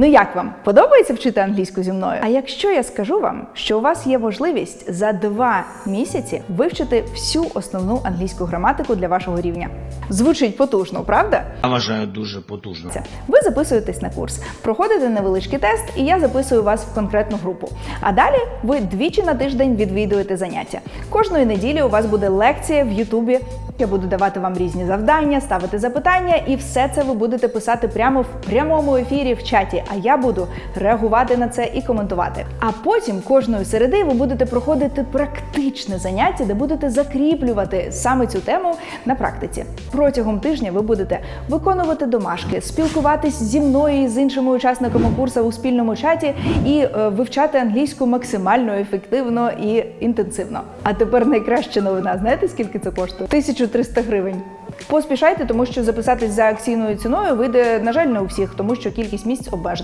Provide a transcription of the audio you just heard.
Ну як вам подобається вчити англійську зі мною? А якщо я скажу вам, що у вас є можливість за два місяці вивчити всю основну англійську граматику для вашого рівня? Звучить потужно, правда? Я вважаю дуже потужно. Це. Ви записуєтесь на курс, проходите невеличкий тест, і я записую вас в конкретну групу. А далі ви двічі на тиждень відвідуєте заняття. Кожної неділі у вас буде лекція в Ютубі. Я буду давати вам різні завдання, ставити запитання, і все це ви будете писати прямо в прямому ефірі в чаті. А я буду реагувати на це і коментувати. А потім кожної середи ви будете проходити практичне заняття, де будете закріплювати саме цю тему на практиці. Протягом тижня ви будете виконувати домашки, спілкуватись зі мною і з іншими учасниками курсу у спільному чаті і е, вивчати англійську максимально ефективно і інтенсивно. А тепер найкраща новина. Знаєте, скільки це коштує? 1300 гривень. Поспішайте, тому що записатись за акційною ціною вийде, на жаль, не у всіх, тому що кількість місць обмежена.